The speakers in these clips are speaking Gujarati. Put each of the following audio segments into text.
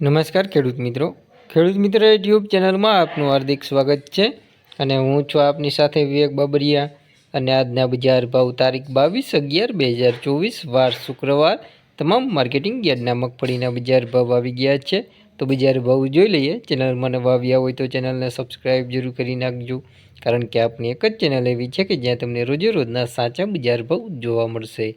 નમસ્કાર ખેડૂત મિત્રો. ખેડૂત મિત્ર યુટ્યુબ ચેનલમાં આપનું હાર્દિક સ્વાગત છે અને હું છું આપની સાથે વિવેક બાબરિયા અને આજના બજાર ભાવ તારીખ બાવીસ અગિયાર બે હજાર ચોવીસ, વાર શુક્રવાર. તમામ માર્કેટિંગ યાર્ડના મગફળીના બજાર ભાવ આવી ગયા છે. તો બજાર ભાવ જોઈ લઈએ. ચેનલમાં નવા આવ્યા હોય તો ચેનલને સબસ્ક્રાઈબ જરૂર કરી નાખજો. કારણ કે આપની એક જ ચેનલ એવી છે કે જ્યાં તમને રોજે રોજના સાચા બજાર ભાવ જોવા મળશે.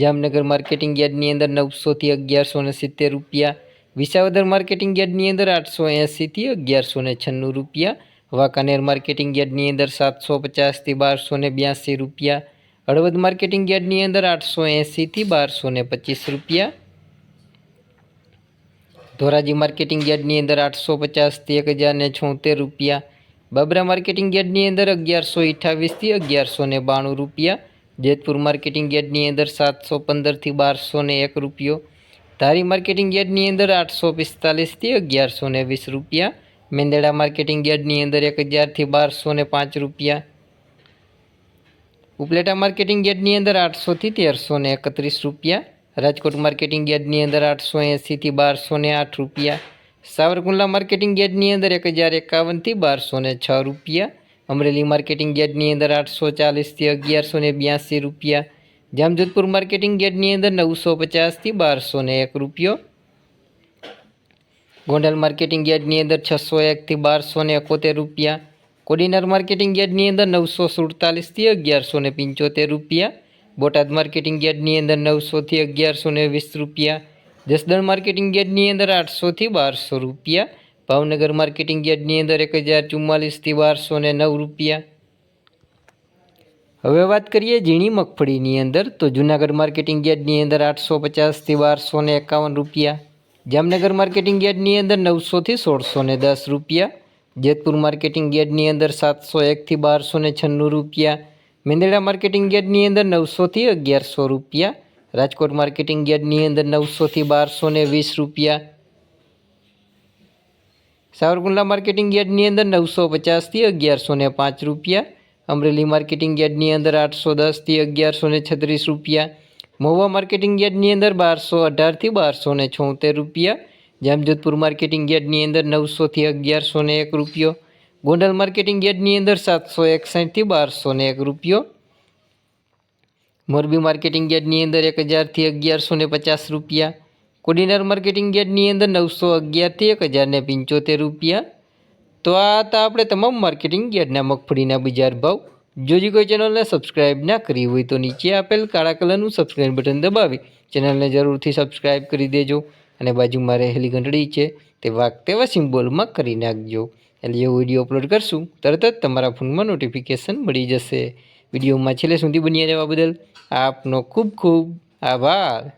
જામનગર માર્કેટિંગ યાર્ડની અંદર નવસોથી અગિયારસો ને સિત્તેર રૂપિયા, વિસાવદર માર્કેટિંગ યાર્ડની અંદર આઠસો એંસીથી અગિયારસો ને છન્નું રૂપિયા, વાંકાનેર માર્કેટિંગ યાર્ડની અંદર સાતસો પચાસથી બારસો ને બ્યાસી રૂપિયા, હળવદ માર્કેટિંગ યાર્ડની અંદર આઠસો એંસીથી બારસો ને પચીસ રૂપિયા. ધોરાજી માર્કેટિંગ યાર્ડની અંદર આઠસો પચાસથી એક હજાર ને છોતેર રૂપિયા, બાબરા માર્કેટિંગ યાર્ડની અંદર અગિયારસો અઠાવીસથી અગિયારસો ને બાણું રૂપિયા જેતપુર માર્કેટિંગ યાર્ડની અંદર સાતસો પંદરથી બારસો ને એક રૂપિયો ધારી માર્કેટિંગ યાર્ડની અંદર આઠસો પિસ્તાલીસથી અગિયારસો ને વીસ રૂપિયા મેંદડા માર્કેટિંગ યાર્ડની અંદર એક હજારથી બારસો ને પાંચ રૂપિયા ઉપલેટા માર્કેટિંગ યાર્ડની અંદર આઠસોથી તેરસો ને એકત્રીસ રૂપિયા રાજકોટ માર્કેટિંગ યાર્ડની અંદર આઠસો એંસીથી બારસો ને આઠ રૂપિયા સાવરકુંડલા માર્કેટિંગ યાર્ડની અંદર એક હજાર એકાવનથી બારસો ને છ રૂપિયા અમરેલી માર્કેટિંગ યાર્ડની અંદર આઠસો ચાલીસથી અગિયારસો ને બ્યાસી રૂપિયા જામજોધપુર માર્કેટિંગ યાર્ડની અંદર નવસો પચાસથી બારસો ને એક રૂપિયો ગોંડલ માર્કેટિંગ યાર્ડની અંદર છસો એકથી બારસો ને એકોતેર રૂપિયા કોડીનાર માર્કેટિંગ યાર્ડની અંદર નવસો સુડતાલીસથી અગિયારસો ને પંચોતેર રૂપિયા બોટાદ માર્કેટિંગ યાર્ડની અંદર નવસોથી અગિયારસો ને વીસ રૂપિયા જસદણ માર્કેટિંગ યાર્ડની અંદર આઠસોથી બારસો રૂપિયા ભાવનગર માર્કેટિંગ યાર્ડની અંદર એક હજાર ચુમ્માલીસથી બારસો ને નવ રૂપિયા હવે વાત કરીએ ઝીણી મગફળીની અંદર તો જૂનાગઢ માર્કેટિંગ યાર્ડની અંદર આઠસો પચાસથી બારસો ને એકાવન રૂપિયા જામનગર માર્કેટિંગ યાર્ડની અંદર નવસોથી સોળસો ને દસ રૂપિયા જેતપુર માર્કેટિંગ યાર્ડની અંદર સાતસો એકથી બારસો ને છન્નું રૂપિયા મેંદડા માર્કેટિંગ યાર્ડની અંદર નવસોથી અગિયારસો રૂપિયા રાજકોટ માર્કેટિંગ યાર્ડની અંદર નવસોથી બારસો ને વીસ રૂપિયા સાવરકુંડલા માર્કેટિંગ યાર્ડની અંદર નવસો પચાસથી અગિયારસો ને પાંચ રૂપિયા અમરેલી માર્કેટિંગ યાર્ડની અંદર આઠસો દસથી અગિયારસો ને છત્રીસ રૂપિયા મહુવા માર્કેટિંગ યાર્ડની અંદર બારસો અઢારથી બારસો ને છોતેર રૂપિયા જામજોધપુર માર્કેટિંગ યાર્ડની અંદર નવસોથી અગિયારસો ને એક રૂપિયો ગોંડલ માર્કેટિંગ યાર્ડની અંદર સાતસો એકસઠથી બારસો ને એક રૂપિયો મોરબી માર્કેટિંગ યાર્ડની અંદર એક હજારથી અગિયારસો ને પચાસ રૂપિયા કોડીનાર માર્કેટિંગ યાર્ડની અંદર નવસો અગિયારથી એક હજારને પંચોતેર રૂપિયા. તો આ હતા આપણે તમામ માર્કેટિંગ યાર્ડના મગફળીના બજાર ભાવ. જે કોઈ ચેનલને સબસ્ક્રાઇબ ના કરી હોય તો નીચે આપેલ કાળા કલરનું સબસ્ક્રાઇબ બટન દબાવી. ચેનલને જરૂરથી સબસ્ક્રાઇબ કરી દેજો અને બાજુમાં રહેલી ઘંટડી છે તે વાગ તેવા સિમ્બોલમાં કરી નાખજો. એટલે જે વીડિયો અપલોડ કરશું. તરત જ તમારા ફોનમાં નોટિફિકેશન મળી જશે. વિડીયોમાં છેલ્લે સુધી બન્યા રહેવા બદલ આપનો ખૂબ ખૂબ આભાર.